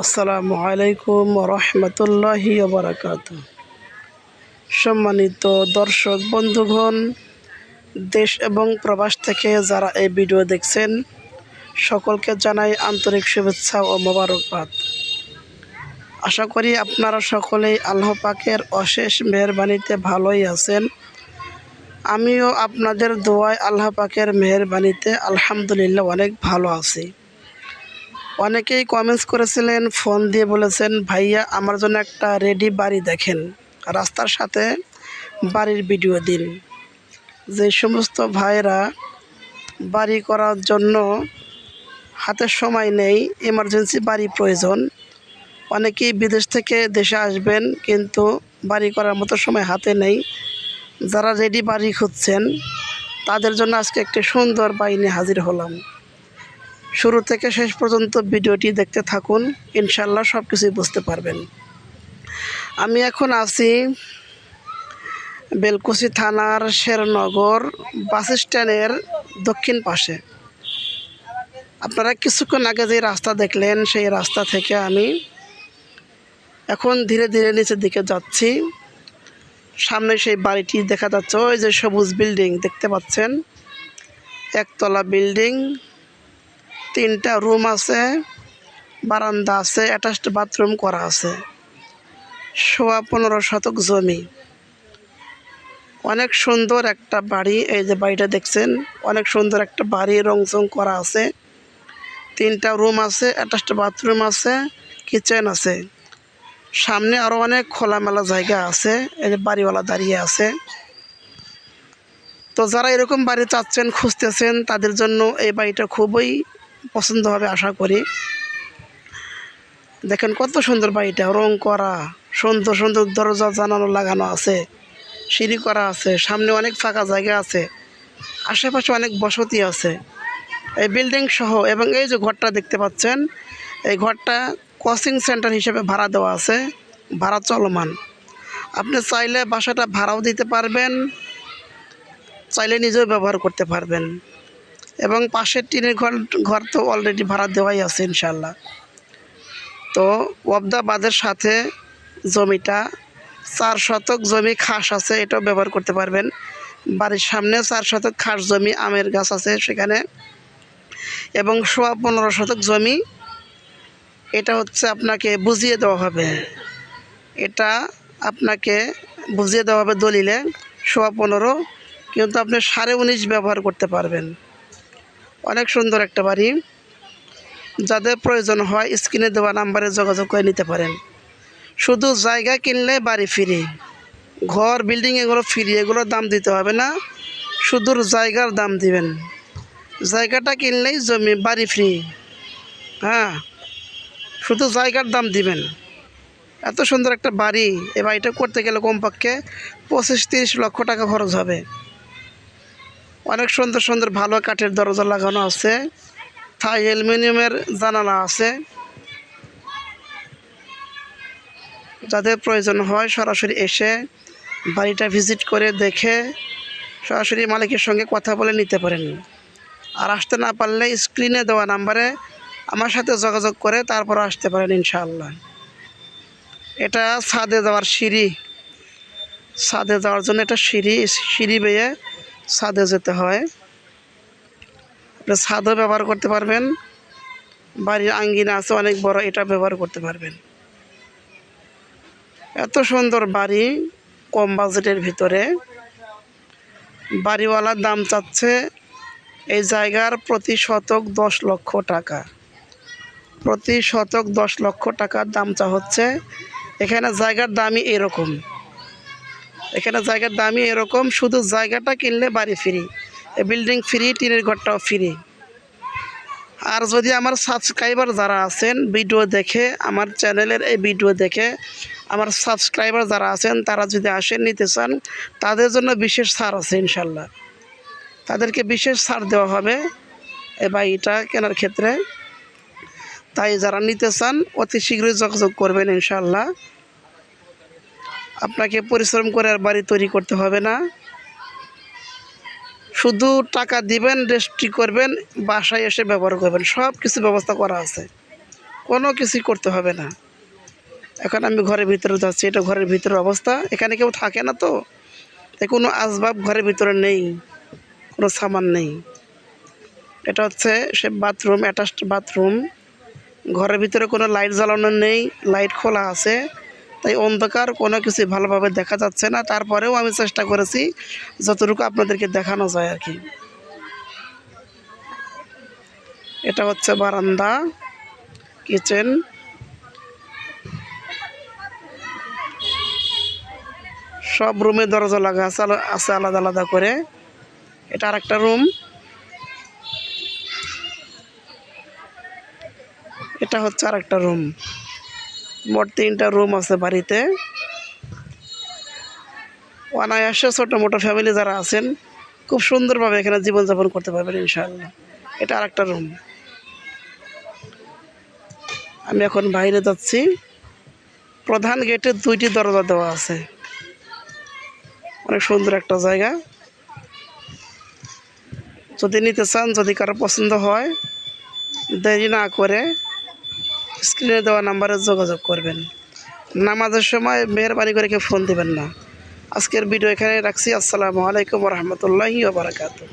আসসালামু আলাইকুম রহমতুল্লাহি বারাকাত সম্মানিত দর্শক বন্ধুগণ, দেশ এবং প্রবাস থেকে যারা এই ভিডিও দেখছেন, সকলকে জানাই আন্তরিক শুভেচ্ছা ও মোবারকবাদ। আশা করি আপনারা সকলেই আল্লাহ পাকের অশেষ মেহরবানিতে ভালোই আছেন। আমিও আপনাদের দোয়ায় আল্লাহ পাকের মেহরবানিতে আলহামদুলিল্লাহ অনেক ভালো আছি। অনেকেই কমেন্টস করেছিলেন ফোন দিয়ে বলেছেন, ভাইয়া, আমার জন্য একটা রেডি বাড়ি দেখেন। রাস্তার সাথে বাড়ির ভিডিও দিন। যে সমস্ত ভাইরা বাড়ি করার জন্য হাতে সময় নেই এমার্জেন্সি বাড়ি প্রয়োজন। অনেকেই বিদেশ থেকে দেশে আসবেন, কিন্তু বাড়ি করার মতো সময় হাতে নেই। যারা রেডি বাড়ি খুঁজছেন, তাদের জন্য আজকে একটি সুন্দর বাহিনী হাজির হলাম। শুরু থেকে শেষ পর্যন্ত ভিডিওটি দেখতে থাকুন ইনশাল্লাহ সব কিছুই বুঝতে পারবেন। আমি এখন আছি বেলকুচি থানার শেরনগর বাস স্ট্যান্ডের দক্ষিণ পাশে। আপনারা কিছুক্ষণ আগে যে রাস্তা দেখলেন, সেই রাস্তা থেকে আমি এখন ধীরে ধীরে নিচের দিকে যাচ্ছি। সামনে সেই বাড়িটি দেখা যাচ্ছে, ওই যে সবুজ বিল্ডিং দেখতে পাচ্ছেন, একতলা বিল্ডিং। তিনটা রুম আছে, বারান্দা আছে অ্যাটাচড বাথরুম করা আছে। সোয়া পনেরো শতক জমি। অনেক সুন্দর একটা বাড়ি, এই যে বাড়িটা দেখছেন, অনেক সুন্দর একটা বাড়ি রংচং করা আছে। তিনটা রুম আছে অ্যাটাচড বাথরুম আছে কিচেন আছে। সামনে আরও অনেক খোলামেলা জায়গা আছে, এই যে বাড়িওয়ালা দাঁড়িয়ে আছে। তো যারা এরকম বাড়ি চাচ্ছেন, খুঁজতেছেন, তাদের জন্য এই বাড়িটা খুবই পছন্দ হবে আশা করি। দেখেন কত সুন্দর বাড়িটা রং করা, সুন্দর সুন্দর দরজা জানানো লাগানো আছে, সিঁড়ি করা আছে, সামনে অনেক ফাঁকা জায়গা আছে, আশেপাশে অনেক বসতি আছে। এই বিল্ডিং সহ এবং এই যে ঘরটা দেখতে পাচ্ছেন, এই ঘরটা কোচিং সেন্টার হিসেবে ভাড়া দেওয়া আছে, ভাড়া চলমান। আপনি চাইলে বাসাটা ভাড়াও দিতে পারবেন, চাইলে নিজেও ব্যবহার করতে পারবেন। এবং পাশের ঘর ঘর তো অলরেডি ভাড়া দেওয়াই আছে ইনশাল্লাহ তো ওয়াবদাবাদের সাথে জমিটা চার শতক জমি খাস আছে, এটাও ব্যবহার করতে পারবেন। বাড়ির সামনে চার শতক খাস জমি, আমের গাছ আছে সেখানে। এবং সোয়া পনেরো শতক জমি, এটা হচ্ছে আপনাকে বুঝিয়ে দেওয়া হবে। এটা আপনাকে বুঝিয়ে দেওয়া হবে দলিলে, সোয়া পনেরো, কিন্তু আপনি সাড়ে উনিশ ব্যবহার করতে পারবেন। অনেক সুন্দর একটা বাড়ি। যাদের প্রয়োজন হয় স্ক্রিনে দেওয়া নাম্বারে যোগাযোগ করে নিতে পারেন। শুধু জায়গা কিনলে বাড়ি ফ্রি। ঘর বিল্ডিং এগুলো ফ্রি এগুলোর দাম দিতে হবে না। শুধু জায়গার দাম দিবেন। জায়গাটা কিনলেই জমি, বাড়ি ফ্রি। হ্যাঁ শুধু জায়গার দাম দিবেন। এত সুন্দর একটা বাড়ি, এই বাড়িটা করতে গেলে কমপক্ষে পঁচিশ তিরিশ লক্ষ টাকা খরচ হবে। অনেক সুন্দর সুন্দর ভালো কাঠের দরজা লাগানো আছে। থাই অ্যালুমিনিয়ামের জানালা আছে। যাদের প্রয়োজন হয় সরাসরি এসে বাড়িটা ভিজিট করে দেখে সরাসরি মালিকের সঙ্গে কথা বলে নিতে পারেন। আর আসতে না পারলে স্ক্রিনে দেওয়া নাম্বারে আমার সাথে যোগাযোগ করে তারপর আসতে পারেন ইনশাআল্লাহ। এটা ছাদে যাওয়ার সিঁড়ি। ছাদে যাওয়ার জন্য একটা সিঁড়ি সিঁড়ি বেয়ে ছাদে যেতে হয়। আপনি ছাদও ব্যবহার করতে পারবেন। বাড়ির আঙ্গিনা আছে, অনেক বড়, এটা ব্যবহার করতে পারবেন। এত সুন্দর বাড়ি, কম বাজেটের ভিতরে। বাড়িওয়ালার দাম চাচ্ছে এই জায়গার প্রতি শতক দশ লক্ষ টাকা। প্রতি শতক দশ লক্ষ টাকার দাম চা হচ্ছে। এখানে জায়গার দামই এরকম। এখানে জায়গার দামই এরকম, শুধু জায়গাটা কিনলে বাড়ি ফ্রি বিল্ডিং ফ্রি টিনের ঘরটাও ফ্রি আর যদি আমার সাবস্ক্রাইবার যারা আছেন ভিডিও দেখে, আমার চ্যানেলের এই ভিডিও দেখে আমার সাবস্ক্রাইবার যারা আছেন, তারা যদি আসেন, নিতে চান, তাদের জন্য বিশেষ ছাড় আছে ইনশাল্লাহ। তাদেরকে বিশেষ ছাড় দেওয়া হবে এই বাড়িটা কেনার ক্ষেত্রে। তাই যারা নিতে চান, অতি শীঘ্রই যোগাযোগ করবেন ইনশাল্লাহ। আপনাকে পরিশ্রম করে আর বাড়ি তৈরি করতে হবে না। শুধু টাকা দিবেন রেজিস্ট্রি করবেন, বাসায় এসে ব্যবহার করবেন। সব কিছু ব্যবস্থা করা আছে। কোনো কিছুই করতে হবে না। এখন আমি ঘরের ভিতরে যাচ্ছি, এটা ঘরের ভিতরের অবস্থা। এখানে কেউ থাকে না তো। তাই কোনো আসবাব ঘরের ভিতরে নেই। কোনো সামান নেই। এটা হচ্ছে সে বাথরুম অ্যাটাচড বাথরুম ঘরের ভিতরে কোনো লাইট জ্বালানো নেই। লাইট খোলা আছে। তাই অন্ধকার, কোনো কিছু ভালোভাবে দেখা যাচ্ছে না। তারপরেও আমি চেষ্টা করেছি যতটুকু আপনাদেরকে দেখানো যায় আর কি। এটা হচ্ছে বারান্দা, কিচেন। সব রুমে দরজা লাগা আছে আছে আলাদা আলাদা করে। এটা আর একটা রুম। এটা হচ্ছে আর একটা রুম। মোট তিনটা রুম আছে বাড়িতে। অনায়াসে ছোটো মোটো ফ্যামিলি যারা আছেন, খুব সুন্দরভাবে এখানে জীবনযাপন করতে পারবেন ইনশাআল্লাহ। এটা আরেকটা রুম। আমি এখন বাইরে যাচ্ছি। প্রধান গেটে দুইটি দরজা দেওয়া আছে। অনেক সুন্দর একটা জায়গা। যদি নিতে চান, যদি কারও পছন্দ হয়, দেরি না করে স্ক্রিনে দেওয়া নাম্বারে যোগাযোগ করবেন। নামাজের সময় মেহরবানি করে কেউ ফোন দেবেন না। আজকের ভিডিও এখানে রাখছি। আসসালামু আলাইকুম রহমতুল্লাহি বারাকাতু